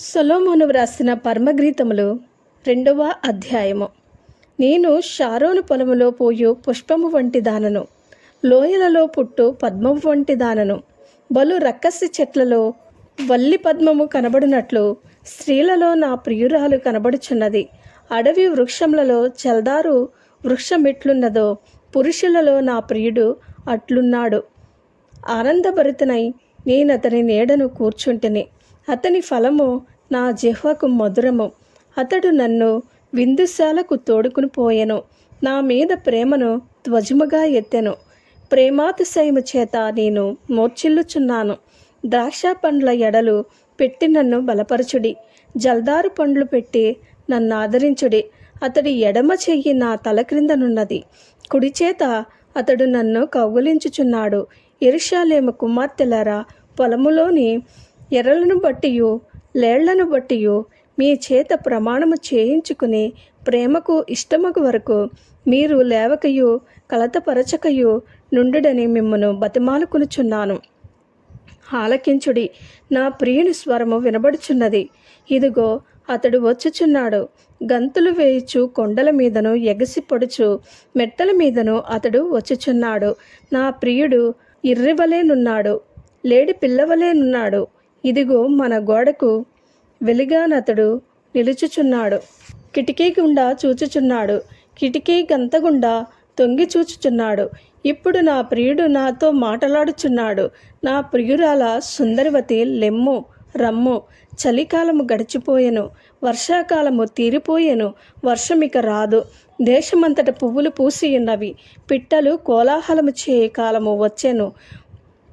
సొలోమోను వ్రాసిన పరమగ్రీతములు రెండవ అధ్యాయము. నేను షారోను పొలములో పోయు పుష్పము వంటి దానను లోయలలో పుట్టు పద్మము వంటి దానను బలు రక్కసి చెట్లలో వల్లి పద్మము కనబడినట్లు స్త్రీలలో నా ప్రియురాలు కనబడుచున్నది. అడవి వృక్షములలో చల్దారు వృక్షం ఎట్లున్నదో పురుషులలో నా ప్రియుడు అట్లున్నాడు. ఆనందభరితనై నేను అతని నీడను కూర్చుంటిని. అతని ఫలము నా జిహ్వకు మధురము. అతడు నన్ను విందుశాలకు తోడుకుని పోయెను. నా మీద ప్రేమను ధ్వజముగా ఎత్తెను. ప్రేమాతిశయము చేత నేను మోర్చిల్లుచున్నాను ద్రాక్ష పండ్ల ఎడలు పెట్టి నన్ను బలపరచుడి. జల్దారు పండ్లు పెట్టి నన్ను ఆదరించుడి. అతడి ఎడమ చెయ్యి నా తల క్రిందనున్నది. కుడి చేత అతడు నన్ను కౌగులించుచున్నాడు. ఎరుషాలేము కుమార్తెలరా పొలములోని ఎర్రలను బట్టియు లేళ్ళను బట్టియు మీ చేత ప్రమాణము చేయించుకుని ప్రేమకు ఇష్టముకు వరకు మీరు లేవకయు కలతపరచకయు నుండుడని మిమ్మను బతిమాలుకునుచున్నాను. ఆలకించుడి నా ప్రియుని స్వరము వినబడుచున్నది. ఇదిగో అతడు వచ్చుచున్నాడు. గంతులు వేయుచు కొండల మీదను ఎగసి పొడుచు మెట్టల మీదను అతడు వచ్చుచున్నాడు. నా ప్రియుడు ఇర్రివలేనున్నాడు లేడి పిల్లవలేనున్నాడు ఇదిగో మన గోడకు వెలిగానతడు నిలుచుచున్నాడు. కిటికీ గుండా చూచుచున్నాడు. కిటికీ గంతగుండా తొంగి చూచుచున్నాడు. ఇప్పుడు నా ప్రియుడు నాతో మాటలాడుచున్నాడు. నా ప్రియురాల సుందరవతి లెమ్ము రమ్ము చలికాలము గడిచిపోయెను. వర్షాకాలము తీరిపోయెను. వర్షమిక రాదు. దేశమంతట పువ్వులు పూసియున్నవి. పిట్టలు కోలాహలము చేయ కాలము వచ్చెను.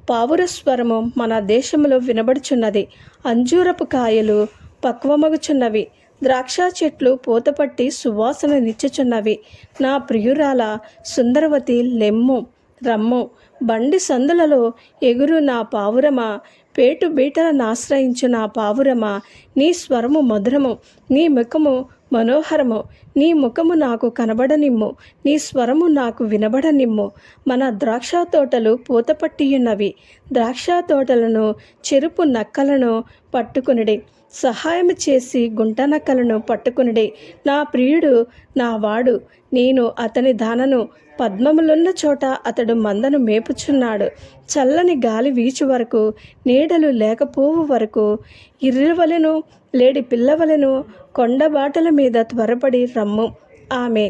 పావురస్వరము మన దేశంలో వినబడుచున్నది. అంజూరపు కాయలు పక్వమగుచున్నవి. ద్రాక్ష చెట్లు పూతపట్టి సువాసన నిచ్చుచున్నవి. నా ప్రియురాల సుందరవతి లెమ్ము రమ్ము బండి సందులలో ఎగురు నా పావురమా పేటు బీటలను ఆశ్రయించు నా పావురమా. నీ స్వరము మధురము నీ ముఖము మనోహరము నీ ముఖము నాకు కనబడనిమ్ము నీ స్వరము నాకు వినబడనిమ్ము. మన ద్రాక్ష తోటలు పూతపట్టియున్నవి. ద్రాక్ష తోటలను చెరుపు నక్కలను పట్టుకునిడి. సహాయం చేసి గుంటనక్కలను నక్కలను నా ప్రియుడు నా వాడు నేను అతని దానను పద్మములున్న చోట అతడు మందను మేపుచున్నాడు. చల్లని గాలి వీచు వరకు నీడలు లేకపోవు వరకు ఇర్రవలెను లేడి పిల్లవలను కొండబాటల మీద త్వరపడి రమ్ము. ఆమె